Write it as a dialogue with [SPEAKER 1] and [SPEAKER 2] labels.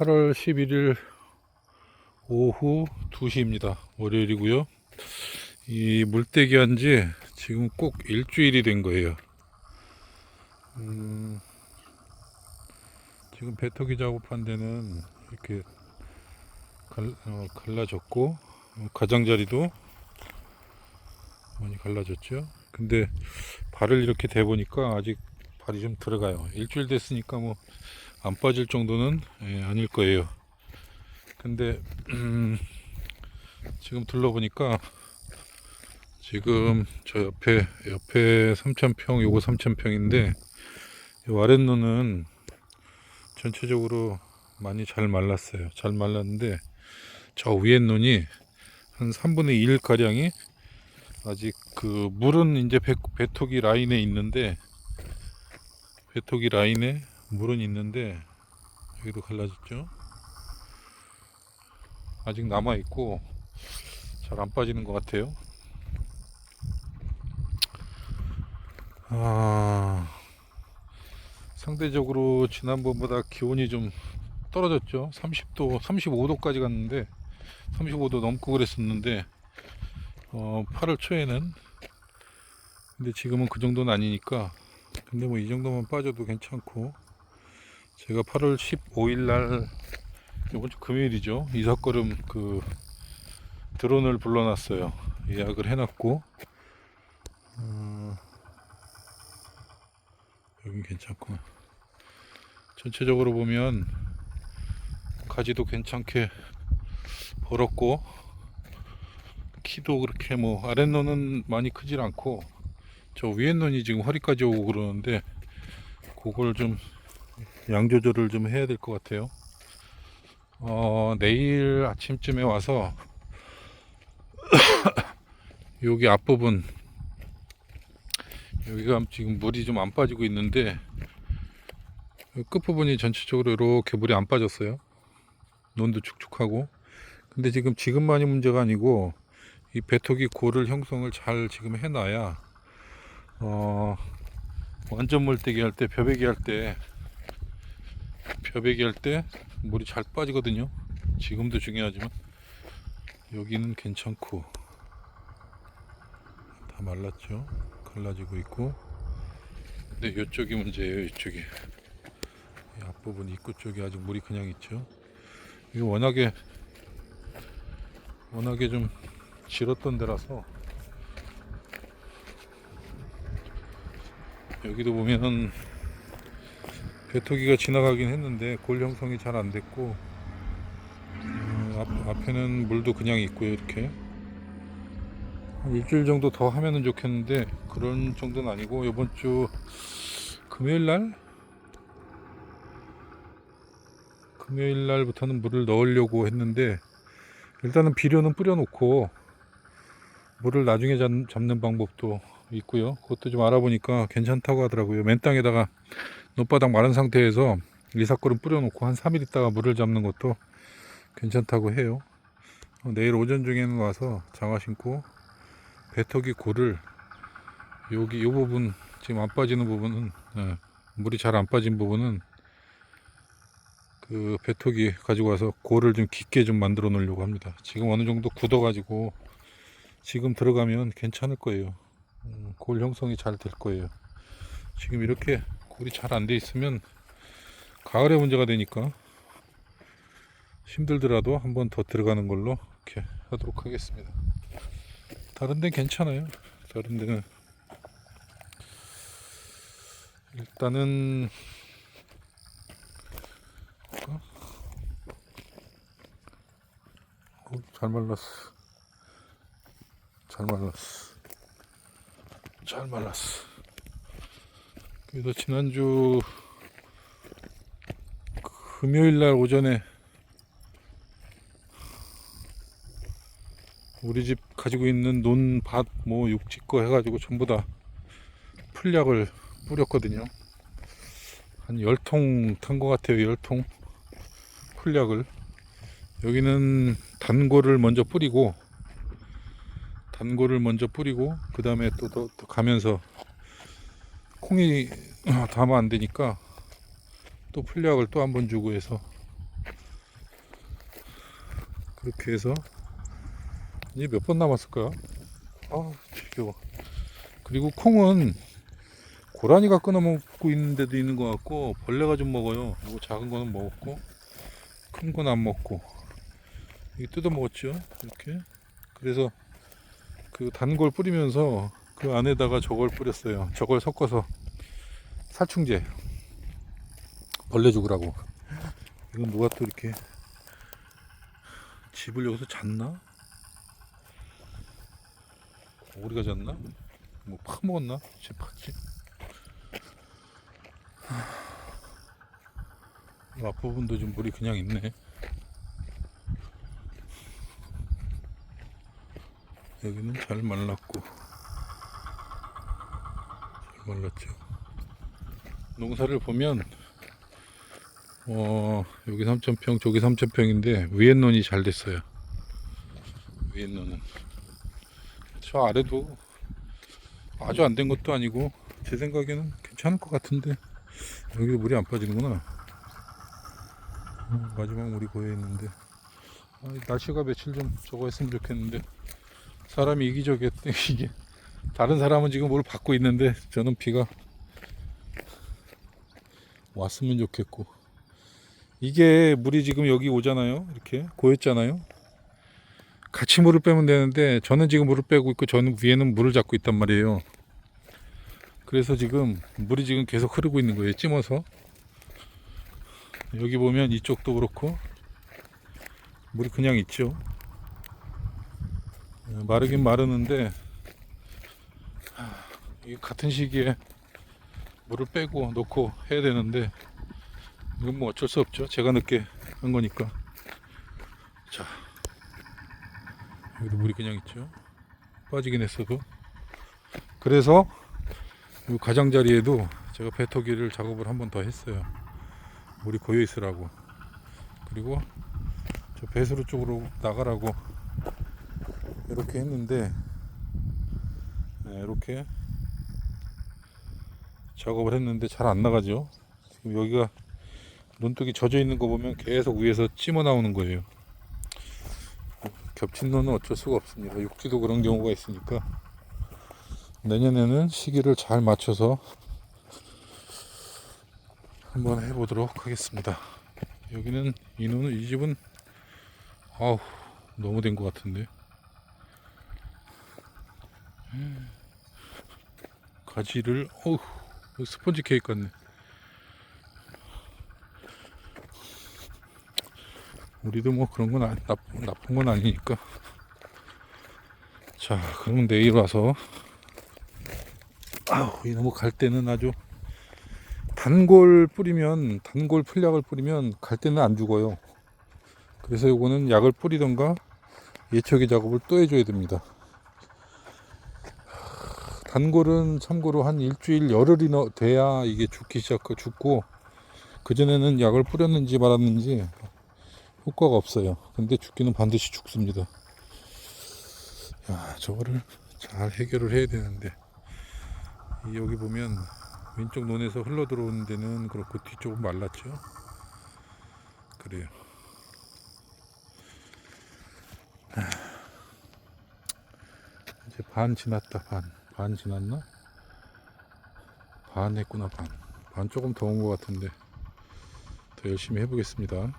[SPEAKER 1] 8월 11일 오후 2시입니다. 월요일이고요. 이 물떼기 한 지 지금 꼭 일주일이 된 거예요. 음, 지금 배터기 작업한 데는 이렇게 갈, 어, 갈라졌고 어, 가장자리도 많이 갈라졌죠. 근데 발을 이렇게 대 보니까 아직 발이 좀 들어가요. 일주일 됐으니까 뭐 안 빠질 정도는 예, 아닐 거예요. 근데 음, 지금 둘러보니까 지금 저 옆에 옆에 3,000평, 요거 3,000평인데 요 아랫눈은 전체적으로 많이 잘 말랐어요. 잘 말랐는데 저 위에 눈이 한 3분의 1 가량이 아직 그 물은 이제 배, 배토기 라인에 있는데 배토기 라인에 물은 있는데 여기도 갈라졌죠. 아직 남아 있고 잘 안 빠지는 것 같아요. 아 상대적으로 지난번보다 기온이 좀 떨어졌죠. 30도, 35도까지 갔는데 35도 넘고 그랬었는데 어, 8월 초에는 근데 지금은 그 정도는 아니니까 근데 뭐 이 정도만 빠져도 괜찮고 제가 8월 15일 날 이번 주 금요일이죠. 이삿걸음 그 드론을 불러놨어요. 예약을 해놨고 어, 여긴 괜찮구나 전체적으로 보면 가지도 괜찮게 벌었고 키도 그렇게 뭐 아랫눈은 많이 크질 않고 저 위에 눈이 지금 허리까지 오고 그러는데 그걸 좀 양 조절을 좀 해야 될 것 같아요. 어, 내일 아침쯤에 와서 여기 앞부분 여기가 지금 물이 좀 안 빠지고 있는데 끝부분이 전체적으로 이렇게 물이 안 빠졌어요. 논도 축축하고 근데 지금 지금만이 문제가 아니고 이 배토기 고를 형성을 잘 지금 해놔야 어 완전 물떼기 할 때 벼베기 할 때 벼베기 할 때 물이 잘 빠지거든요. 지금도 중요하지만 여기는 괜찮고 다 말랐죠? 갈라지고 있고. 근데 이쪽이 문제예요 이쪽이. 이 앞부분 입구 쪽이 아직 물이 그냥 있죠. 이거 워낙에 워낙에 좀 질었던 데라서 여기도 보면 배토기가 지나가긴 했는데 골 형성이 잘 안 됐고 음, 앞, 앞에는 물도 그냥 있고요 이렇게 한 일주일 정도 더 하면은 좋겠는데 그런 정도는 아니고 이번 주 금요일 날 금요일 날부터는 물을 넣으려고 했는데 일단은 비료는 뿌려놓고 물을 나중에 잡, 잡는 방법도 있고요. 그것도 좀 알아보니까 괜찮다고 하더라고요. 맨 땅에다가 논바닥 마른 상태에서 리사골은 뿌려놓고 한 3일 있다가 물을 잡는 것도 괜찮다고 해요. 어, 내일 오전 중에는 와서 장화 신고 배터기 고를 여기 이 부분 지금 안 빠지는 부분은 예, 물이 잘 안 빠진 부분은 그 배터기 가지고 와서 고를 좀 깊게 좀 만들어 놓으려고 합니다. 지금 어느 정도 굳어 가지고 지금 들어가면 괜찮을 거예요. 음, 골 형성이 잘 될 거예요. 지금 이렇게 골이 잘 안 돼 있으면 가을에 문제가 되니까 힘들더라도 한 번 더 들어가는 걸로 이렇게 하도록 하겠습니다. 다른 데는 괜찮아요. 다른 데는 일단은? 어, 잘 말랐어. 잘 말랐어. 잘 말랐어. 그래서 지난주 금요일 날 오전에 우리 집 가지고 있는 논 밭 뭐 육지 거 해가지고 전부 다 풀약을 뿌렸거든요. 한 10통 탄 것 같아요. 10통 풀약을. 여기는 단골을 먼저 뿌리고 단골을 먼저 뿌리고 그 다음에 또, 또, 또 가면서 콩이 담아 안 되니까 또 풀약을 또 한 번 주고 해서 그렇게 해서 이제 몇 번 남았을까? 아 지겨워. 그리고 콩은 고라니가 끊어 먹고 있는 데도 있는 것 같고 벌레가 좀 먹어요. 이거 작은 거는 먹었고 큰 건 안 먹고 이게 뜯어 먹었죠. 이렇게 그래서 그 단골 뿌리면서 그 안에다가 저걸 뿌렸어요. 저걸 섞어서 살충제 벌레 죽으라고. 이건 누가 또 이렇게 집을 여기서 잤나? 오리가 잤나? 뭐 파먹었나? 집 팠지? 이 앞부분도 좀 물이 그냥 있네. 여기는 잘 말랐고 잘 말랐죠. 농사를 보면 어 여기 3,000평 저기 3,000평인데 위에 논이 잘 됐어요. 위에 논은 저 아래도 아주 안 된 것도 아니고 제 생각에는 괜찮을 것 같은데 여기도 물이 안 빠지는구나. 어, 마지막 물이 고여 있는데 아, 이 날씨가 며칠 좀 저거 했으면 좋겠는데 사람이 이기적이었대 이게 다른 사람은 지금 뭘 받고 있는데 저는 비가 왔으면 좋겠고. 이게 물이 지금 여기 오잖아요. 이렇게 고였잖아요. 같이 물을 빼면 되는데 저는 지금 물을 빼고 있고 저는 위에는 물을 잡고 있단 말이에요. 그래서 지금 물이 지금 계속 흐르고 있는 거예요. 찜어서. 여기 보면 이쪽도 그렇고 물이 그냥 있죠. 어, 마르긴 마르는데 같은 시기에 물을 빼고 놓고 해야 되는데 이건 뭐 어쩔 수 없죠. 제가 늦게 한 거니까. 자 여기도 물이 그냥 있죠. 빠지긴 했어도. 그래서 이 가장자리에도 제가 배터기를 작업을 한 번 더 했어요. 물이 고여 있으라고. 그리고 저 배수로 쪽으로 나가라고 이렇게 했는데 네, 이렇게 작업을 했는데 잘 안 나가죠. 지금 여기가 눈독이 젖어 있는 거 보면 계속 위에서 찜어 나오는 거예요. 겹친 논은 어쩔 수가 없습니다. 육지도 그런 경우가 있으니까. 내년에는 시기를 잘 맞춰서 한번 해보도록 하겠습니다. 여기는 이 논은 이 집은 아우 너무 된 것 같은데. 가지를 어우 스펀지 케이크 같네. 우리도 뭐 그런 건 아, 나쁜, 나쁜 건 아니니까. 자 그럼 내일 와서. 아우 이놈의 갈 때는 아주 단골 뿌리면 단골 풀약을 뿌리면 갈 때는 안 죽어요. 그래서 요거는 약을 뿌리던가 예초기 작업을 또 해줘야 됩니다 단골은 참고로 한 일주일 열흘이 너- 돼야 이게 죽기 시작하고 죽고 그전에는 약을 뿌렸는지 말았는지 효과가 없어요. 근데 죽기는 반드시 죽습니다. 야, 저거를 잘 해결을 해야 되는데 이 여기 보면 왼쪽 논에서 흘러 들어오는 데는 그렇고 뒤쪽은 말랐죠. 그래요. 하, 이제 반 지났다 반. 반 지났나? 반 했구나 반. 반 조금 더 온 것 같은데 더 열심히 해보겠습니다.